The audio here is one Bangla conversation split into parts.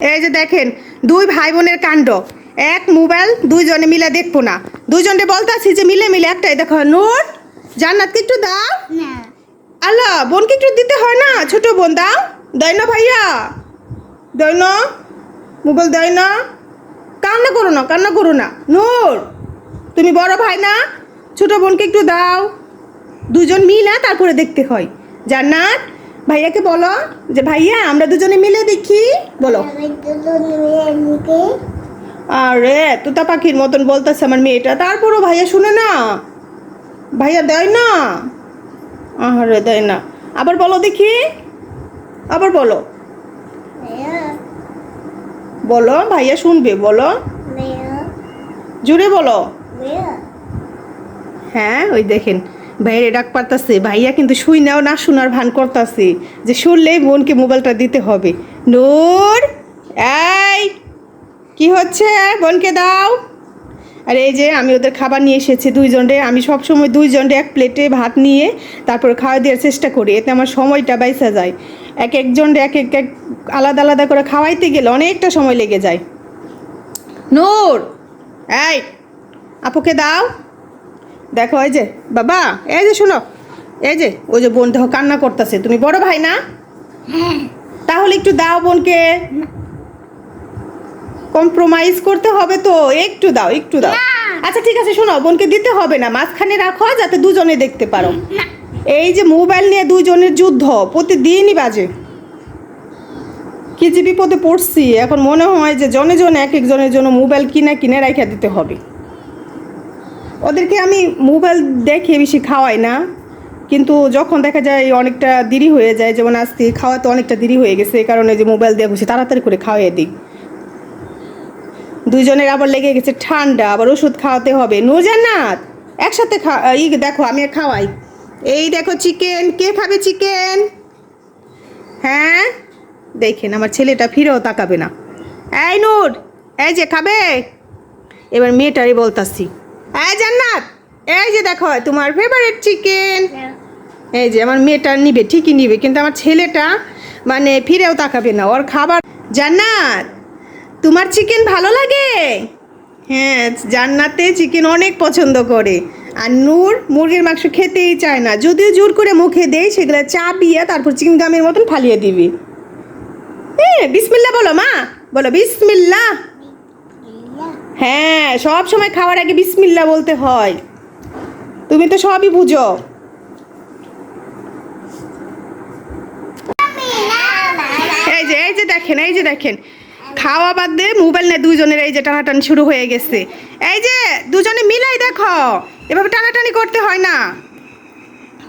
এই যে দেখেন দুই ভাই বোনের কাণ্ড। এক মোবাইল দুইজনে মিলে দেখব না। দুইজনে বলতাছি যে মিলে মিলে একটাই। দেখো নূর জান্নাতকে একটু দাও। আল্লাহ বোনকে একটু দিতে হয় না? ছোট বোন দাও। দেয় না ভাইয়া। দেয় না। মোবাইল দেয় না। কান্না করো না কান্না করো না। নূর তুমি বড় ভাই না? ছোট বোনকে একটু দাও। দুজন মিলে তারপরে দেখতে হয়। জান্নাত ভাইয়াকে বলো যে ভাইয়া আমরা দুজনে মিলে দেখি। বলো। আরে তুতা পাখির মতন বলতেছে আমার মেয়েটা। তারপরও ভাইয়া শুনে না। ভাইয়া দেয় না। আরে দেয় না। আবার বলো দেখি। আবার বলো। বলো ভাইয়া শুনবে বলো। জুড়ে বলো। হ্যাঁ ওই দেখেন। ভাইয়ের ডাক পারতাছে ভাইয়া কিন্তু শুই নাও, না শোনার ভান করতাছে, যে শুনলেই বোনকে মোবাইলটা দিতে হবে। নূর, এই, কি হচ্ছে? বোনকে দাও। আর এই যে আমি ওদের খাবার নিয়ে এসেছি দুইজনরে, আমি সব সময় দুইজনরে এক প্লেটে ভাত নিয়ে তারপর খাওয়া দেওয়ার চেষ্টা করি, এতে আমার সময়টা বাইসা যায়। এক একজনরে এক এক এক আলাদা আলাদা করে খাওয়াইতে গেলে অনেকটা সময় লেগে যায়। নূর, এই, আপুকে দাও। দেখো এই যে বাবা এই যে শোনো এই যে ওই যে বোন দেখো কান্না করতেছে। তুমি বড় ভাই না? তাহলে একটু দাও বোনকে। কম্প্রোমাইজ করতে হবে তো একটু দাও একটু দাও। আচ্ছা ঠিক আছে শোনো বোনকে দিতে হবে না মাঝখানে রাখো যাতে দুজনে দেখতে পারো। এই যে মোবাইল নিয়ে দুজনের যুদ্ধ প্রতিদিনই বাজে। কি যে বিপদে পড়ছি এখন মনে হয় যে জনে জনে এক একজনের জন্য মোবাইল কিনে কিনে রাখা দিতে হবে। ওদেরকে আমি মোবাইল দেখে বেশি খাওয়াই না। কিন্তু যখন দেখা যায় অনেকটা দেরি হয়ে যায়, যেমন আজকে খাওয়াতে অনেকটা দেরি হয়ে গেছে, এই কারণে যে মোবাইল দিয়ে বসে তাড়াতাড়ি করে খাওয়াই দিই। দুইজনের আবার লেগে গেছে ঠান্ডা, আবার ওষুধ খাওয়াতে হবে। নুরজান্নাত একসাথে খা ই দেখো, আমি খাওয়াই। এই দেখো চিকেন, কে খাবে চিকেন? হ্যাঁ? দেখেন, আমার ছেলেটা ফিরেও তাকাবে না। এই নূর, এই যে খাবে? এবার মেয়েটারই বলতাছি। এই জান্নাত এই যে দেখো তোমার ফেভারিট চিকেন এই যে আমার মেয়েটা নিবে ঠিকই নিবে কিন্তু আমার ছেলেটা মানে ফিরেও তাকাবে না ওর খাবার জান্নাত তোমার চিকেন ভালো লাগে? হ্যাঁ জান্নাতে চিকেন অনেক পছন্দ করে। আর নূর মুরগির মাংস খেতেই চায় না যদিও জোর করে মুখে দেয় সেগুলো চাপিয়ে তারপর চিংগামের মতন ফালিয়ে দিবি। হ্যাঁ বিসমিল্লা বলো মা বলো বিসমিল্লা হ্যাঁ সব সময় খাওয়ার আগে বিসমিল্লা বলতে হয়। তুমি তো সবই বুঝো। এই যে এই যে দেখেন, এই যে দেখেন। খাওয়া বাদ দিয়ে মোবাইল নিয়ে দুজনের এই যে টানাটানি শুরু হয়ে গেছে। এই যে, দুজনে মিলাই দেখো, এভাবে টানাটানি করতে হয় না।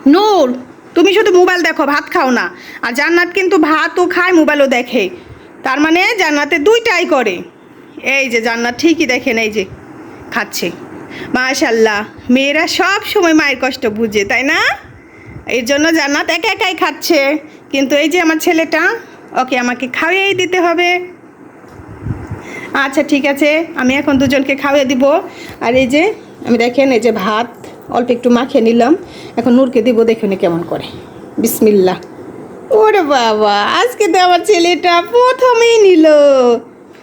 নূর, তুমি শুধু মোবাইল দেখো, ভাত খাও না। আর জান্নাত কিন্তু ভাতও খায়, মোবাইলও দেখে। তার মানে জান্নাতে দুইটাই করে। এই যে জান্নাত ঠিকই দেখেন, এই যে খাচ্ছে। মাশাল্লাহ মেয়েরা সব সময় মায়ের কষ্ট বুঝে, তাই না? এর জন্য জান্নাত একা একাই খাচ্ছে। কিন্তু এই যে আমার ছেলেটা, ওকে আমাকে খাইয়েই দিতে হবে। আচ্ছা ঠিক আছে, আমি এখন দুজনকে খাওয়িয়ে দিব। আর এই যে, আমি দেখেন, এই যে ভাত, অল্প একটু মাখিয়ে নিলাম। এখন নূরকে দিব দেখুন কেমন করে। বিসমিল্লা ওরে বাবা, আজকে তো আমার ছেলেটা প্রথমেই নিল।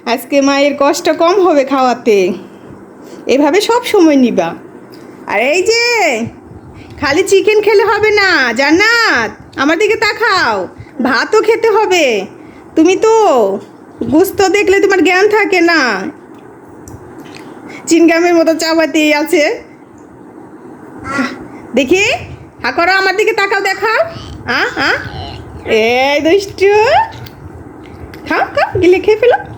আজকে মায়ের কষ্ট কম হবে খাওয়াতে। এভাবে সব সময় নিবা। আর এই যে, খালি চিকেন খেলে হবে না, জান্নাত, আমার দিকে তাকাও, ভাতও খেতে হবে। তুমি তো গুস্ত দেখলে তোমার জ্ঞান থাকে না। চিনগামের মতো চাপাতি আছে। দেখি, হা করো আমার দিকে তাকাও, দেখাও। আ আ এই দুষ্টু। খাও খাও, গিলে খেয়ে ফেলো।